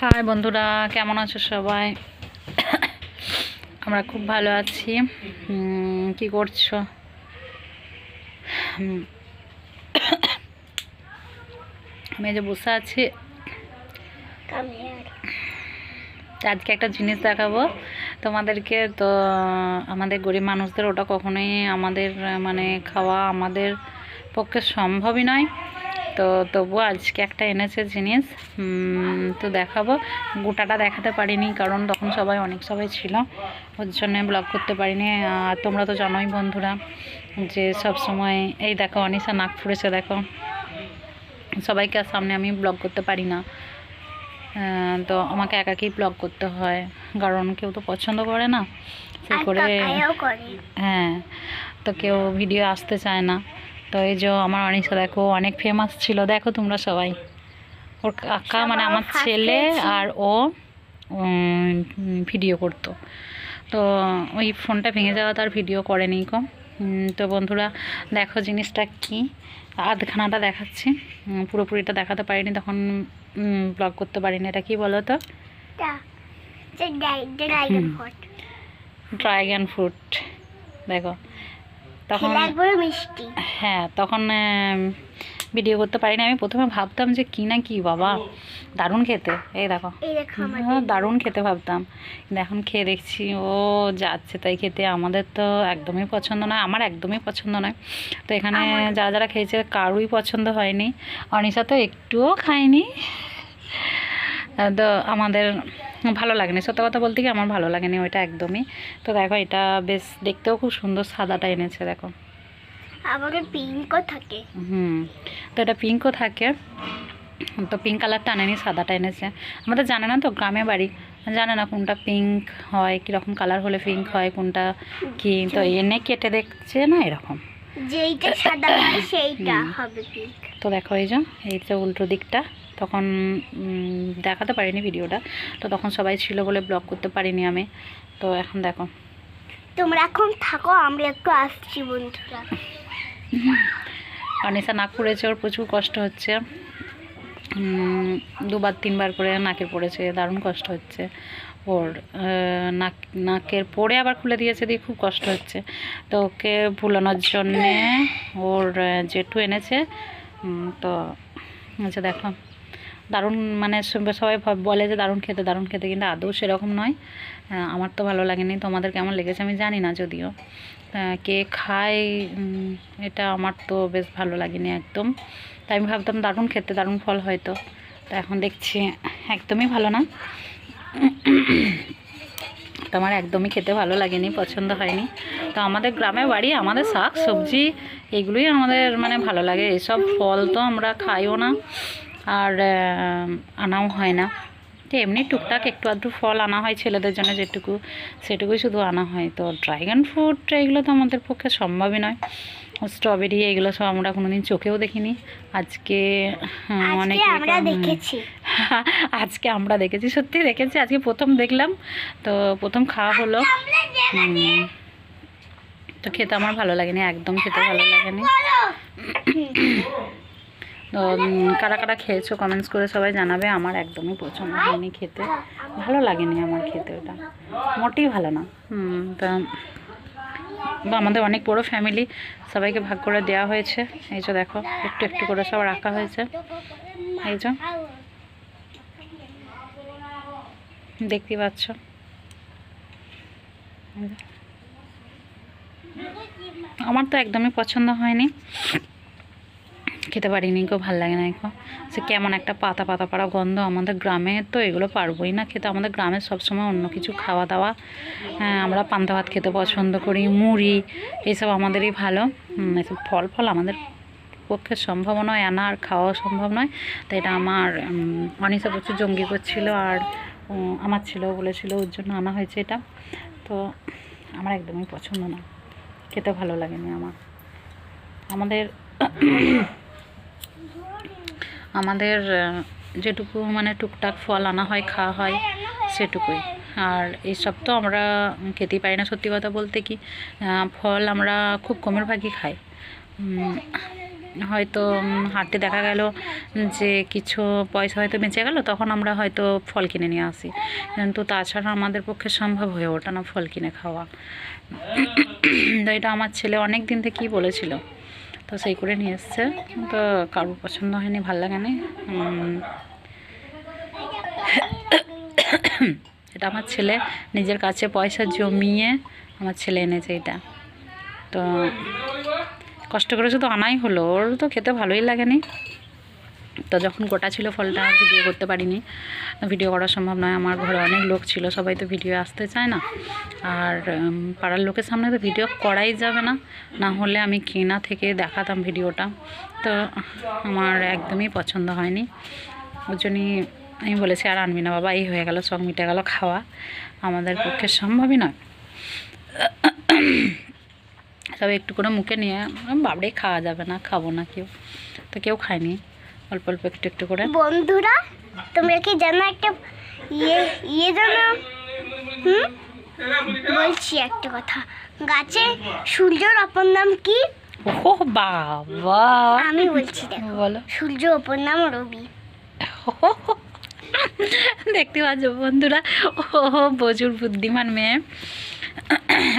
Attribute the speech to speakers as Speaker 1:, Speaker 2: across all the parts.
Speaker 1: High বন্ধুরা কেমন আছো সবাই? আমরা খুব ভালো আছি। কি করছ। আমি যে বসে আছি। আজকে একটা জিনিস দেখাবো তোমাদেরকে। তো আমাদের গরিব মানুষদের ওটা কখনোই আমাদের মানে খাওয়া আমাদের পক্ষে সম্ভবই নয়। তো তবুও আজকে একটা এনেছে জিনিস তো দেখাবো। গোটাটা দেখাতে পারিনি কারণ তখন সবাই অনেক সবাই ছিল। ওর জন্যে ব্লগ করতে পারিনি। আর তোমরা তো জানোই বন্ধুরা যে সব সময় এই দেখো অনিশা নাক ফুরেছে দেখো। সবাইকে আর সামনে আমি ব্লগ করতে পারি না। তো আমাকে একাকেই ব্লগ করতে হয় কারণ কেউ তো পছন্দ করে না। সে করে হ্যাঁ তো কেউ ভিডিও আসতে চায় না। তো এই যে আমার অনিশা দেখো অনেক ফেমাস ছিল। দেখো তোমরা সবাই। ওর কাকা মানে আমার ছেলে আর ও ভিডিও করতো। তো ওই ফোনটা ভেঙে যাওয়া তার ভিডিও করেনি কম তো বন্ধুরা দেখো জিনিসটা কি? আধখানাটা দেখাচ্ছি। পুরোপুরিটা দেখাতে পারিনি তখন ব্লগ করতে পারিনি। এটা কি বলো তো।
Speaker 2: Dragon fruit.
Speaker 1: দেখো। তখন
Speaker 2: মিষ্টি।
Speaker 1: হ্যাঁ তখন ভিডিও করতে পারিনি। আমি প্রথমে ভাবতাম যে কি না কি বাবা দারুণ খেতে। এই দেখো। হ্যাঁ, দারুণ খেতে ভাবতাম। কিন্তু এখন খেয়ে দেখছি ও যাচ্ছে তাই খেতে। আমাদের তো একদমই পছন্দ নয় আমার একদমই পছন্দ নয়। তো এখানে। যারা যারা খেয়েছে কারুই পছন্দ হয়নি। অনিশা তো একটুও খায়নি। তো আমাদের ভালো লাগেনি। সত্য কথা বলতে কি আমার ভালো লাগেনি ওইটা একদমই। তো দেখো এটা বেশ দেখতেও খুব সুন্দর সাদাটা এনেছে দেখো।
Speaker 2: আমাদের পিঙ্কও থাকে।
Speaker 1: হুম তো এটা পিঙ্কও থাকে। তো পিঙ্ক কালারটা আনেনি সাদাটা এনেছে। আমাদের জানে না তো গ্রামে বাড়ি জানে না কোনটা পিঙ্ক হয় কীরকম কালার হলে পিঙ্ক হয় কোনটা কি তো এনে কেটে দেখছে না এরকম।
Speaker 2: যেইটা সাদা হয় সেইটা হবে পিঙ্ক।
Speaker 1: তো দেখো এই যে এই যে উল্টো দিকটা। তখন দেখাতে পারিনি ভিডিওটা। তো তখন সবাই ছিল বলে ব্লগ করতে পারিনি আমি। তো এখন দেখো।
Speaker 2: তোমরা এখন থাকো আমরা একটু আসছি বন্ধুরা।
Speaker 1: অনিশা নাক পড়েছে ওর প্রচুর কষ্ট হচ্ছে। দুবার তিনবার করে নাকের পড়েছে দারুণ কষ্ট হচ্ছে। ওর নাক নাকের পরে আবার খুলে দিয়েছে দিয়ে খুব কষ্ট হচ্ছে। তো ওকে ভুলানোর জন্যে ওর জেঠু এনেছে। তো আচ্ছা দেখো দারুণ মানে সবাই বলে যে দারুণ খেতে দারুণ খেতে, কিন্তু আদৌ সেরকম নয়। আমার তো ভালো লাগেনি। তোমাদের কেমন লেগেছে আমি জানি না যদিও। কে খায় এটা আমার তো বেশ ভালো লাগেনি একদম। তাই আমি ভাবতাম দারুণ খেতে, দারুণ ফল হয়তো। তো এখন দেখছি, একদমই ভালো না। তো আমার একদমই খেতে ভালো লাগেনি, পছন্দ হয়নি। তো আমাদের গ্রামে বাড়ি, আমাদের শাক, সবজি, এগুলোই আমাদের মানে ভালো লাগে। এসব ফল তো আমরা খাইও না। আর আনাও হয় না। তো এমনি টুকটাক একটু আধটু ফল আনা হয় ছেলেদের জন্য যেটুকু সেটুকুই শুধু আনা হয়। তো ড্রাগন ফ্রুট এগুলো তো আমাদের পক্ষে সম্ভবই নয়। স্ট্রবেরি এগুলো সব আমরা কোনোদিন চোখেও দেখিনি। আজকে হ্যাঁ, অনেক আজকে আমরা দেখেছি। সত্যি দেখেছি আজকে প্রথম দেখলাম। তো প্রথম খাওয়া হলো। তো খেতে আমার ভালো লাগেনি একদম খেতে ভালো লাগেনি। তো কারা কারা খেয়েছো কমেন্টস করে সবাই জানাবে। আমার একদমই পছন্দ হয়নি খেতে। ভালো লাগেনি আমার খেতে ওটা। মোটেই ভালো না। তা বা আমাদের অনেক বড় ফ্যামিলি সবাইকে ভাগ করে দেওয়া হয়েছে। এই যে দেখো, একটু একটু করে সব রাখা হয়েছে। এই যে। দেখতে পাচ্ছ? আমার তো একদমই পছন্দ হয়নি। খেতে পারিনি কেউ ভালো লাগে না কেউ সে কেমন একটা পাতা পাতা পাড়া গন্ধ আমাদের গ্রামে তো এগুলো পারবোই না খেতে। আমাদের গ্রামে সবসময় অন্য কিছু খাওয়া দাওয়া হ্যাঁ, আমরা পান্তা ভাত খেতে পছন্দ করি মুড়ি এসব আমাদেরই ভালো। এসব ফল ফল আমাদের পক্ষে সম্ভব নয় আনা আর খাওয়াও সম্ভব নয়। তো এটা আমার অনিশা প্রচুর জঙ্গি করছিল আর আমার ছেলেও বলেছিল ওর জন্য আনা হয়েছে এটা। তো আমার একদমই পছন্দ না খেতে ভালো লাগেনি আমার। আমাদের আমাদের যেটুকু মানে টুকটাক ফল আনা হয়, খাওয়া হয়, সেটুকুই। আর এইসব তো আমরা খেতেই পারি না, সত্যি কথা বলতে কি ফল আমরা খুব কমের ভাগই খাই। হয়তো হাটে দেখা গেল যে কিছু পয়সা হয়তো বেঁচে গেল, তখন আমরা হয়তো ফল কিনে নিয়ে আসি। কিন্তু তাছাড়া আমাদের পক্ষে সম্ভব হয়ে ওঠে না ফল কিনে খাওয়া। তো এটা আমার ছেলে অনেক দিন থেকেই বলেছিল। তো সেই করে নিয়ে এসছে। তো কারোর পছন্দ হয়নি, ভালো লাগে না এটা আমার ছেলে, নিজের কাছে পয়সা জমিয়ে আমার ছেলে এনেছে এটা। তো কষ্ট করে শুধু আনাই হলো, ওর তো খেতে ভালোই লাগেনি। তো যখন গোটা ছিল ফলটা ভিডিও করতে পারিনি। ভিডিও করা সম্ভব নয়, আমার ঘরে অনেক লোক ছিল, সবাই তো ভিডিও আসতে চায় না। আর পাড়ার লোকের সামনে তো ভিডিও করাই যাবে না। না হলে আমি কেনা থেকে দেখাতাম ভিডিওটা। তো আমার একদমই পছন্দ হয়নি। ওই জন্যই আমি বলেছি, আর আনবি না বাবা, এই হয়ে গেল, সব মিটে গেল খাওয়া। আমাদের পক্ষে সম্ভবই নয়। তবে একটু করে মুখে নিয়ে, বাবড়ে, খাওয়া যাবে না, খাব না কেউ। তো কেউ খায়নি। অল্প অল্প একটু একটু করে।
Speaker 2: বন্ধুরা তোমরা কি জানো একটা ইয়ে ইয়ে জানো? হুম? বলছি একটা কথা। গাছে সূর্যর অপর নাম কি?
Speaker 1: ও বাবা।
Speaker 2: আমি বলছি দেখো
Speaker 1: বলো।
Speaker 2: সূর্য অপর নাম রবি।
Speaker 1: দেখতে পাচ্ছ বন্ধুরা ও প্রচুর বুদ্ধিমান মেয়ে।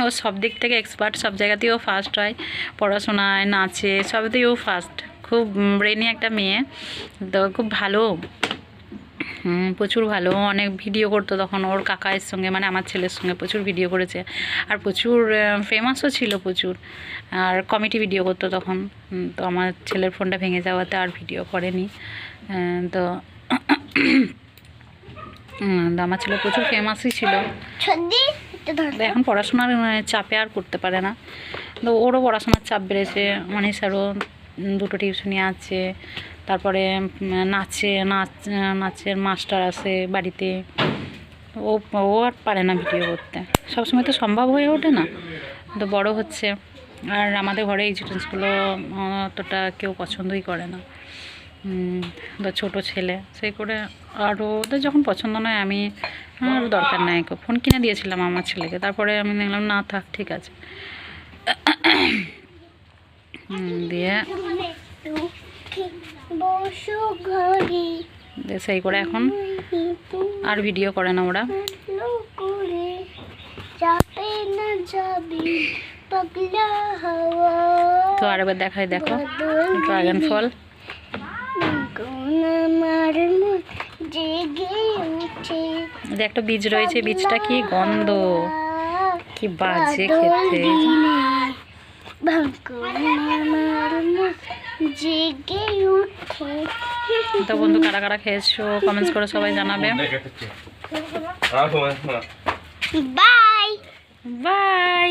Speaker 1: ও সব দিক থেকে এক্সপার্ট সব জায়গাতেই ও ফার্স্ট হয়। পড়াশোনায় নাচে সবেতেই ও ফার্স্ট খুব ব্রেনি একটা মেয়ে তো খুব ভালো। হুম, প্রচুর ভালো। অনেক ভিডিও করতো তখন ওর কাকায়ের সঙ্গে মানে আমার ছেলের সঙ্গে প্রচুর ভিডিও করেছে। আর প্রচুর ফেমাসও ছিল প্রচুর। আর কমেডি ভিডিও করতো তখন। তো আমার ছেলের ফোনটা ভেঙে যাওয়াতে আর ভিডিও করেনি। তো আমার ছেলে প্রচুর ফেমাসই ছিল। এখন পড়াশোনার আহ, চাপে আর করতে পারে না। তো ওরও পড়াশোনার চাপ বেড়েছে মানে স্যারও দুটো টিউশনি আছে। তারপরে নাচে, নাচ, নাচের মাস্টার আছে বাড়িতে। ও ও আর পারে না ভিডিও করতে। সবসময় তো সম্ভব হয়ে ওঠে না। তো বড় হচ্ছে। আর আমাদের ঘরে এই জিনিসগুলো অতটা কেউ পছন্দই করে না। তো ছোটো ছেলে সেই করে আর ওদের যখন পছন্দ নয়, আমি আমার দরকার নাই। ফোন কিনে দিয়েছিলাম আমার ছেলেকে। তারপরে আমি দেখলাম, না, থাক, ঠিক আছে উম, দিয়ে
Speaker 2: বসো ঘরে
Speaker 1: দিয়ে সেই করে এখন আর ভিডিও করে না ওরা। তো আরেকবার দেখাই, দেখো। ড্রাগন ফল। একটা বীজ রয়েছে, বীজটা কি গন্ধ। কি বাজে খেতে।
Speaker 2: জেগে উঠে
Speaker 1: তো বন্ধু কারা কারা খেয়েছো? কমেন্টস করে সবাই জানাবে।
Speaker 2: Bye
Speaker 1: bye